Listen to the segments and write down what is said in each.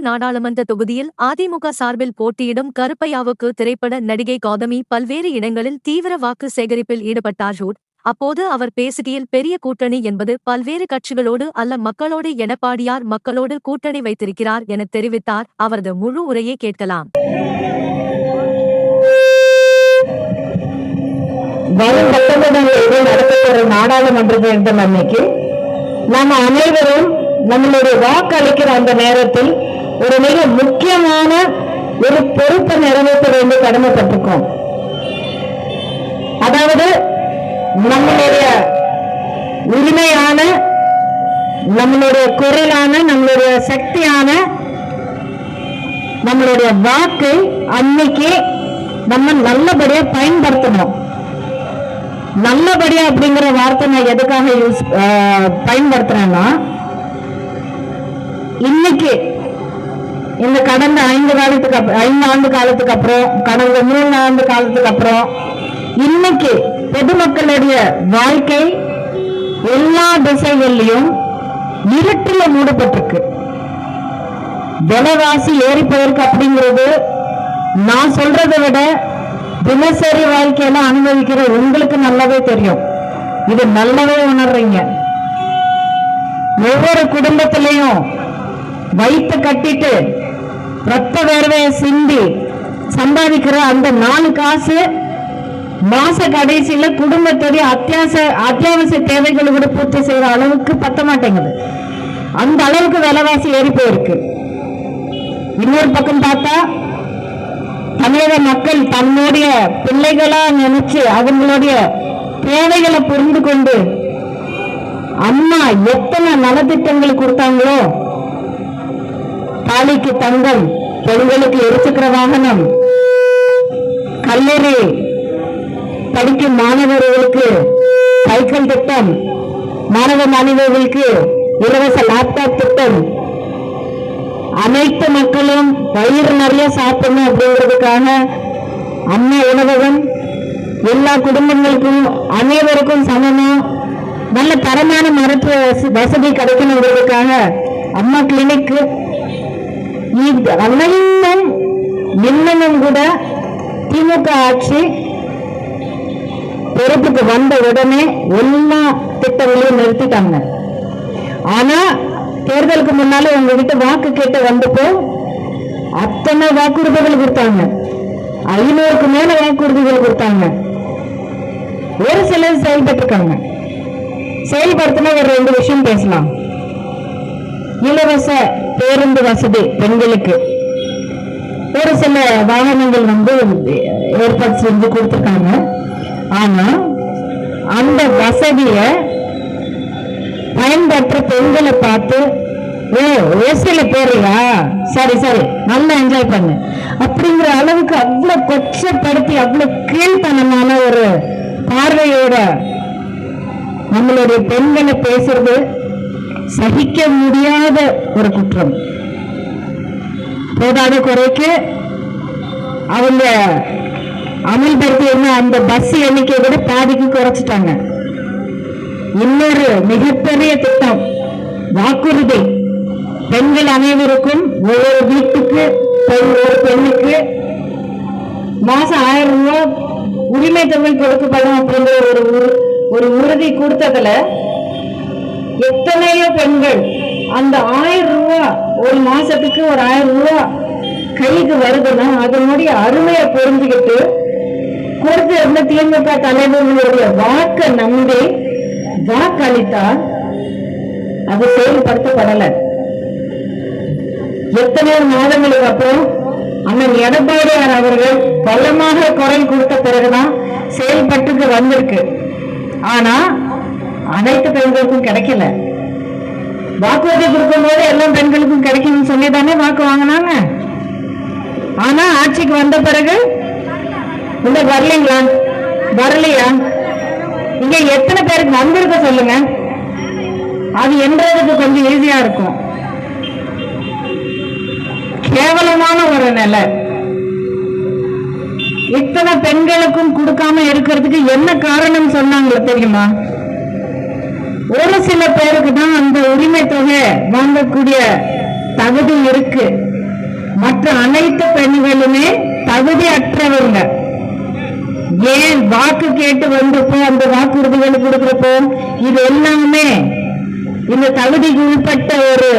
நாடாளுமன்ற தொகுதியில் அதிமுக சார்பில் போட்டியிடும் கருப்பையாவுக்கு திரைப்பட நடிகை கௌதமி பல்வேறு இடங்களில் தீவிர வாக்கு சேகரிப்பில் ஈடுபட்டார். ரூட் அப்போது அவர் பேசுகையில் பெரிய கூட்டணி என்பது பல்வேறு கட்சிகளோடு அல்ல மக்களோடு எடப்பாடியார் மக்களோடு கூட்டணி வைத்திருக்கிறார் என தெரிவித்தார். அவரது முழு உரையை கேட்கலாம். வரும் பத்தொன்பதாம் நடத்தப்போற நாடாளுமன்ற தேர்தல் அன்னைக்கு நம்ம அனைவரும் நம்மளுடைய வாக்களிக்கிற அந்த நேரத்தில் ஒரு மிக முக்கியமான ஒரு பொறுப்பை நிறைவேற்ற வேண்டிய கடமைப்பட்டிருக்கோம். அதாவது நம்மளுடைய உரிமையான நம்மளுடைய குரலான நம்மளுடைய சக்தியான நம்மளுடைய வாக்கை அன்னைக்கு நம்ம நல்லபடியா பயன்படுத்தணும். நல்லபடியா அப்படிங்கிற வார்த்தை நான் எதுக்காக யூஸ் பயன்படுத்துறேன்னா இன்னைக்கு இந்த கடந்த ஐந்து காலத்துக்கு ஐந்து ஆண்டு காலத்துக்கு அப்புறம் கடந்த மூணு ஆண்டு காலத்துக்கு அப்புறம் இன்னைக்கு பொதுமக்களுடைய வாழ்க்கை எல்லா திசைகள்லையும் இருட்டில் மூடப்பட்டிருக்கு. விலைவாசி ஏறி போயிருக்கு அப்படிங்கிறது நான் சொல்றதை விட தினசரி வாழ்க்கையில அனுபவிக்கிற உங்களுக்கு நல்லாவே தெரியும். இது நல்லாவே உணர்றீங்க. ஒவ்வொரு குடும்பத்திலையும் வைத்து கட்டிட்டு ரத்த வேர்வையை சிந்தி சம்பாதிக்கிற அந்த நாலு காசு மாச கடைசியில குடும்பத்துடைய அத்தியாவசிய அத்தியாவசிய தேவைகளை கூட பூர்த்தி செய்யற அளவுக்கு பத்த மாட்டேங்குது. அந்த அளவுக்கு விலைவாசி ஏறி போயிருக்கு. இன்னொரு பக்கம் பார்த்தா தமிழக மக்கள் தன்னுடைய பிள்ளைகளா நினைச்சு அவங்களுடைய தேவைகளை புரிந்து கொண்டு அம்மா எத்தனை நலத்திட்டங்கள் கொடுத்தாங்களோ தாலிக்கு தங்கம் பெண்களுக்கு இருசக்கர வாகனம். கல்லூரி படிக்கும் மாணவர்களுக்கு சைக்கிள் திட்டம் மாணவ மாணவர்களுக்கு இலவச லேப்டாப் திட்டம். அனைத்து மக்களும் வயிறு நிறைய சாப்பிடணும் அப்படிங்கிறதுக்காக அம்மா உணவகம் எல்லா குடும்பங்களுக்கும் அனைவருக்கும் சமமா நல்ல தரமான மருத்துவ வசதி கிடைக்கணுங்கிறதுக்காக அம்மா கிளினிக்கு இது அனைத்தும் இன்னமும் கூட திமுக ஆட்சி பொறுப்புக்கு வந்த உடனே எல்லா திட்டங்களையும் நிறுத்திட்டாங்க. ஆனா தேர்தலுக்கு முன்னால உங்ககிட்ட வாக்கு கேட்டு வந்தப்போ அத்தனை வாக்குறுதிகள் கொடுத்தாங்க. ஐநூறுக்கு மேல வாக்குறுதிகள் கொடுத்தாங்க. ஒரு சிலர் செயல்பட்டிருக்காங்க. செயல்படுத்தின ஒரு ரெண்டு விஷயம் பேசலாம். இலவச பேருந்து வசதி பெண்களுக்கு. ஒரு சில வாகனங்கள் வந்து ஏற்பாடு செஞ்சு கொடுத்துருக்காங்க. ஆனா அந்த வசதியை பயன்பெற்ற பெண்களை பார்த்து ஓ ஓசியில போறியா சரி சரி நல்லா என்ஜாய் பண்ணு. அப்படிங்கிற அளவுக்கு அவ்வளவு கொச்சப்படுத்தி அவ்வளவு கீழ்த்தனமான ஒரு பார்வையோட நம்மளுடைய பெண்களை பேசுறது சகிக்க முடியாத ஒரு குற்றம். போதாத குறைக்கு அவங்க அமல்படுத்தி என்ன அந்த பஸ் எண்ணிக்கையை விட பாதிக்கு குறைச்சிட்டாங்க. இன்னொரு மிகப்பெரிய திட்டம் வாக்குறுதி. பெண்கள் அனைவருக்கும் ஒவ்வொரு வீட்டுக்கு பெண் ஒரு பெண்ணுக்கு மாசம் ஆயிரம் ரூபாய் உரிமை தொகை கொடுக்கப்படும் அப்படிங்கிற ஒரு ஒரு உறுதி கொடுத்ததுல எத்தனையோ பெண்கள் அந்த ஆயிரம் ரூபா ஒரு மாசத்துக்கு ஒரு ஆயிரம் ரூபாய் கைக்கு வருதுன்னா அதனுடைய அருமையை புரிஞ்சுக்கிட்டு கொடுத்து இருந்த திமுக தலைவர்களுடைய வாக்கை நம்பி வாக்களித்தால் அது செயல்படுத்தப்படலை. எத்தனையோ மாதங்களுக்கு அப்புறம் அண்ணன் எடப்பாடியார் அவர்கள் பலமாக குரல் கொடுத்த பிறகுதான் செயல்பட்டுக்கு வந்திருக்கு. ஆனா அனைத்து பெண்களுக்கும் கிடைக்கல. வாக்குறுதி கொடுக்கும்போது எல்லா பெண்களுக்கும் கிடைக்கும்னு சொல்லி தானே வாக்கு வாங்கினாங்க? ஆனா ஆட்சிக்கு வந்த பிறகு இந்த வரலீங்களா? வரலையா? இங்க எத்தனை பேருக்கு வந்திருக்க சொல்லுங்க. அது என்றதுக்கு கொஞ்சம் ஈஸியா இருக்கும். கேவலமான ஒரு நிலை. இத்தனை பெண்களுக்கும் கொடுக்காம இருக்கிறதுக்கு என்ன காரணம் சொன்னாங்களோ தெரியுமா? ஒரு சில பேருக்கு தான் அந்த உரிமை தொகை வாங்கக்கூடிய தகுதி இருக்கு. மற்ற அனைத்து பெண்களுமே தகுதி அற்றவங்க. ஏன் வாக்கு கேட்டு வந்தப்போ அந்த வாக்குறுதிகள் கொடுக்கிறப்போ இது எல்லாமே இந்த தகுதிக்கு உட்பட்ட ஒரு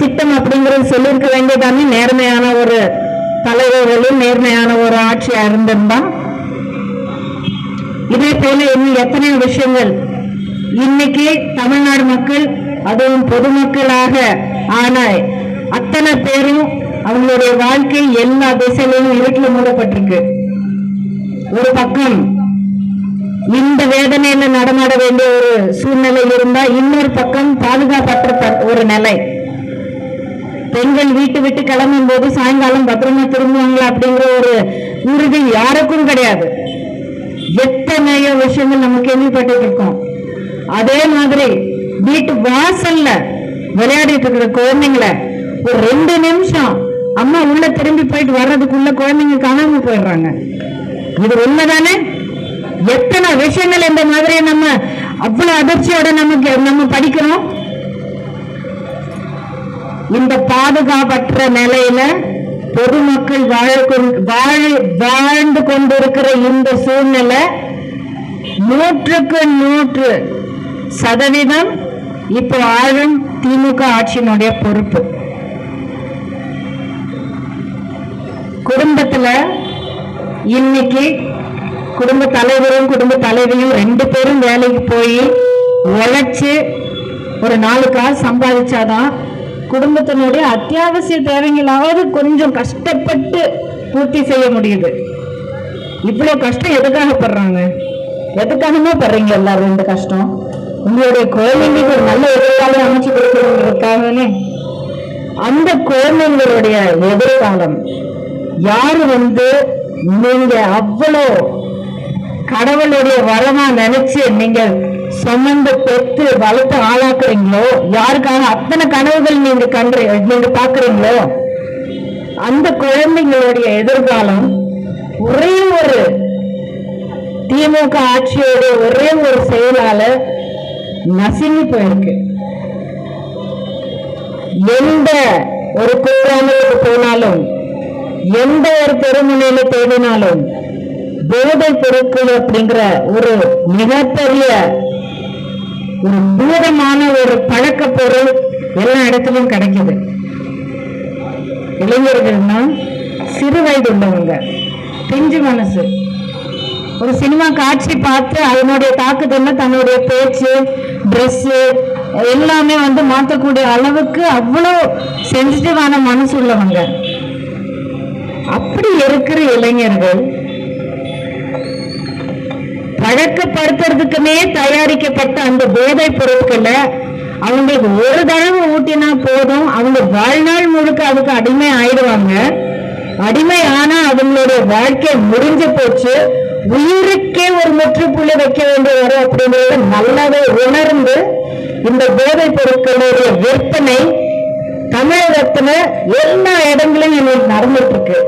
திட்டம் அப்படிங்கறது சொல்லியிருக்க வேண்டியதானே? நேர்மையான ஒரு தலைவர்களும் நேர்மையான ஒரு ஆட்சியா இருந்திருந்தா. இதே போல இன்னும் எத்தனை விஷயங்கள் இன்னைக்கு தமிழ்நாடு மக்கள் அதுவும் பொதுமக்களாக ஆன அத்தனை பேரும் அவங்களுடைய வாழ்க்கை எல்லா திசையிலும் இருட்டில் மூடப்பட்டிருக்கு. ஒரு பக்கம் இந்த வேதனையில நடமாட வேண்டிய ஒரு சூழ்நிலை இருந்தா இன்னொரு பக்கம் பாதுகாப்பற்ற ஒரு நிலை. பெண்கள் வீட்டு விட்டு கிளம்பும் போது சாயங்காலம் பத்திரமா திரும்புவாங்களா அப்படிங்கிற ஒரு உறுதி யாருக்கும் கிடையாது. எத்தனையோ விஷயங்கள் நம்ம கேள்விப்பட்டு இருக்கோம். அதே மாதிரி வீட்டு வாசல்ல விளையாடிட்டு இருக்கிற குழந்தைங்களை ஒரு ரெண்டு நிமிஷம் அம்மா உள்ள திரும்பி போயிட்டு வர்றதுக்குள்ள குழந்தைங்க காணாம போயிடுறாங்க. இது உண்மைதானே? எத்தனை விஷயங்கள் இந்த மாதிரி நம்ம அவ்வளவு அதிர்ச்சியோட நமக்கு நம்ம படிக்கிறோம்? இந்த பாதுகாப்பற்ற நிலையில பொதுமக்கள் வாழ கொண்- வாழ- வாழ்ந்து கொண்டிருக்கிற இந்த சூழ்நிலை நூற்றுக்கு நூற்று சதவீதம் இப்போ ஆளும் திமுக ஆட்சியினுடைய பொறுப்பு. குடும்பத்துல இன்னைக்கு குடும்ப தலைவரும் குடும்ப தலைவியும் ரெண்டு பேரும் வேலைக்கு போய் உழைச்சு ஒரு நாலு காசு சம்பாதிச்சாதான் குடும்பத்தினுடைய அத்தியாவசிய தேவைகளாவது கொஞ்சம் கஷ்டப்பட்டு பூர்த்தி செய்ய முடியுது. இவ்வளோ கஷ்டம் எதுக்காக படுறாங்க? எதுக்காகமே படுறீங்க எல்லாரும் இந்த கஷ்டம்? உங்களுடைய குழந்தைங்களுக்கு ஒரு நல்ல எதிர்காலம் அமைச்சு கொடுக்கணுங்கிறதுக்காகவே அந்த குழந்தைங்களுடைய எதிர்காலம் யாரு வந்து நீங்க அவ்வளோ கடவுளுடைய வரமா நினைச்சு நீங்க சுமந்து பெற்று வளர்த்து ஆளாக்குறீங்களோ யாருக்காக அத்தனை கனவுகள் நீங்க கண்டு நீங்க பாக்குறீங்களோ அந்த குழந்தைங்களுடைய எதிர்காலம் ஒரே ஒரு திமுக ஆட்சியோட ஒரே ஒரு செயலாளர் நசுங்கி போயிருக்கு. எந்த ஒரு குக்கிராமத்துக்கு போனாலும் எந்த ஒரு தெருமுனையில தேடினாலும் போதை பொருட்கள் அப்படிங்கிற ஒரு மிகப்பெரிய ஒரு பூதமான ஒரு பழக்க பொருள் எல்லா இடத்துலயும் கிடைக்குது. இளைஞர்கள்னா சிறு வயது உள்ளவங்க பிஞ்சு மனசு. ஒரு சினிமா காட்சி பார்த்து அதனுடைய தாக்குதல்ல தன்னுடைய பேச்சு ட்ரெஸ்ஸு எல்லாமே வந்து மாற்றக்கூடிய அளவுக்கு அவ்வளோ சென்சிட்டிவான மனசு உள்ளவங்க. அப்படி இருக்கிற இளைஞர்கள் பழக்கப்படுத்துறதுக்குமே தயாரிக்கப்பட்ட அந்த போதைப் பொருட்களை அவங்களுக்கு ஒரு தடவை ஊட்டினா போதும். அவங்க வாழ்நாள் முழுக்க அதுக்கு அடிமை ஆயிடுவாங்க அடிமை ஆனா அவங்களுடைய வாழ்க்கை முடிஞ்சு போச்சு. உயிருக்கே ஒரு முற்றுப்புள்ளி வைக்க வேண்டியவர் வரும் அப்படிங்கறத நல்லாவே உணர்ந்து இந்த போதைப் பொருட்களுடைய விற்பனை தமிழகத்துல எல்லா இடங்களிலும் இன்னைக்கு நடந்துட்டு இருக்கு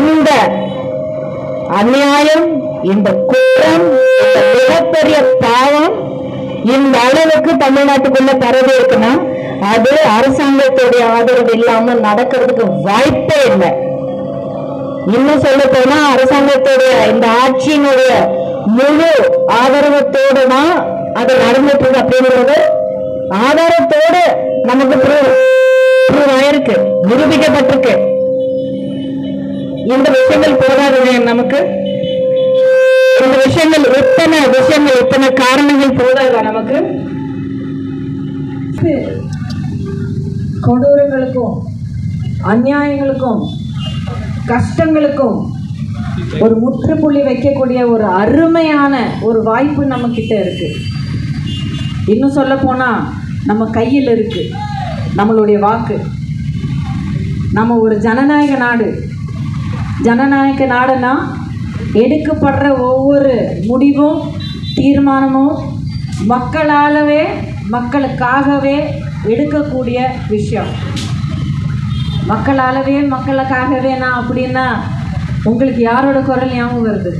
இந்த அநியாயம் இந்த குற்றம் இந்த மிகப்பெரிய பாவம் இந்த அளவுக்கு தமிழ்நாட்டுக்குள்ள பரவி இருக்குன்னா அது அரசாங்கத்துடைய ஆதரவு இல்லாம நடக்கிறதுக்கு வாய்ப்பே இல்லை. இன்னும் சொல்ல போனா அரசாங்கத்துடைய இந்த ஆட்சியினுடைய முழு ஆதரவத்தோடு தான் அது நடந்துட்டு இருக்கு அப்படிங்கிறது ஆதாரத்தோடு நமக்கு ப்ரூவ் ஆயிருக்கு நிரூபிக்கப்பட்டிருக்கு. இந்த விஷயங்கள் போதாதுங்க நமக்கு. இந்த விஷயங்கள் எத்தனை விஷயங்கள் எத்தனை காரணங்கள் போதாதா நமக்கு? கொடூரங்களுக்கும் அநியாயங்களுக்கும் கஷ்டங்களுக்கும் ஒரு முற்றுப்புள்ளி வைக்கக்கூடிய ஒரு அருமையான ஒரு வாய்ப்பு நம்ம கிட்ட இருக்கு. இன்னும் சொல்ல போனா நம்ம கையில் இருக்கு. நம்மளுடைய வாக்கு. நம்ம ஒரு ஜனநாயக நாடு. ஜனநாயக நாடுனா எடுக்கப்படுற ஒவ்வொரு முடிவும் தீர்மானமும் மக்களாலவே மக்களுக்காகவே எடுக்கக்கூடிய விஷயம். மக்களாலவே மக்களுக்காகவே நான் அப்படின்னா உங்களுக்கு யாரோட குரல் ஞாபகம் வருது?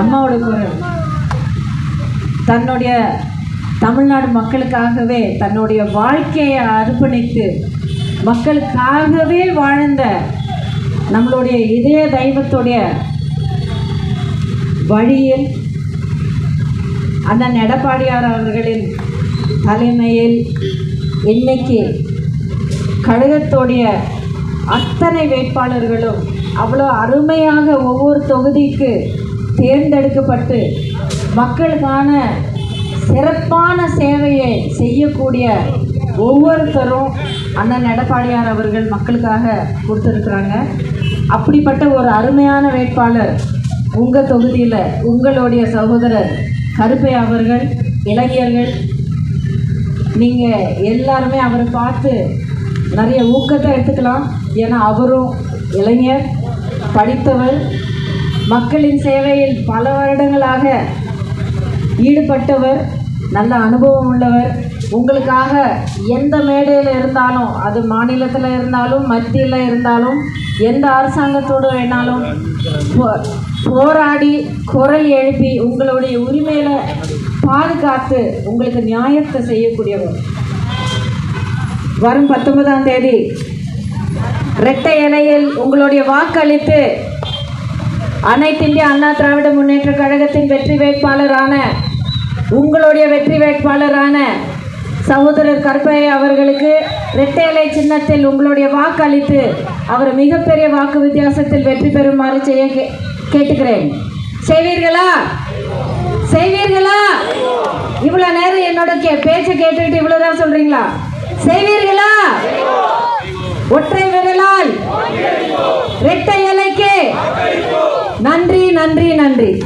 அம்மாவோட குரல். தன்னுடைய தமிழ்நாடு மக்களுக்காகவே தன்னுடைய வாழ்க்கையை அர்ப்பணித்து மக்களுக்காகவே வாழ்ந்த நம்மளுடைய இதய தெய்வத்துடைய வழியில் அண்ணன் எடப்பாடியார் அவர்களின் தலைமையில் இன்னைக்கு கழகத்துடைய அத்தனை வேட்பாளர்களும் அவ்வளோ அருமையாக ஒவ்வொரு தொகுதிக்கு தேர்ந்தெடுக்கப்பட்டு மக்களுக்கான சிறப்பான சேவையை செய்யக்கூடிய ஒவ்வொருத்தரும் அண்ணன் எடப்பாடியார் அவர்கள் மக்களுக்காக கொடுத்துருக்குறாங்க. அப்படிப்பட்ட ஒரு அருமையான வேட்பாளர் உங்கள் தொகுதியில் உங்களுடைய சகோதரர் கருப்பை அவர்கள் இளைஞர்கள் நீங்கள் எல்லாருமே அவரை பார்த்து நிறைய ஊக்கத்தை எடுத்துக்கலாம். ஏன்னா அவரும் இளைஞர் படித்தவர். மக்களின் சேவையில் பல வருடங்களாக ஈடுபட்டவர் நல்ல அனுபவம் உள்ளவர். உங்களுக்காக எந்த மேடையில் இருந்தாலும் அது மாநிலத்தில் இருந்தாலும் மத்தியில் இருந்தாலும் எந்த அரசாங்கத்தோடு வேணாலும் போ- போராடி குரல் எழுப்பி உங்களுடைய உரிமையில பாதுகாத்து உங்களுக்கு நியாயத்தை செய்யக்கூடியவர். வரும் பத்தொன்பதாம் தேதி இரட்டை இலையில் உங்களுடைய வாக்களித்து அனைத்து இந்திய அண்ணா திராவிட முன்னேற்ற கழகத்தின் வெற்றி வேட்பாளரான உங்களுடைய வெற்றி வேட்பாளரான சகோதரர் கருப்பையா அவர்களுக்கு இரட்டை சின்னத்தில் உங்களுடைய வாக்களித்து அவர் மிகப்பெரிய வாக்கு வித்தியாசத்தில் வெற்றி பெறுமாறு செய்ய கே- கேட்டுக்கிறேன். செய்வீர்களா? செய்வீர்களா? இவ்வளவு நேரம் என்னோட கே பேச்சை கேட்டுக்கிட்டு இவ்வளவுதான் சொல்றீங்களா? செய்வீர்களா? ஒற்றை விரலால். இரட்டை இலைக்கு. நன்றி நன்றி நன்றி.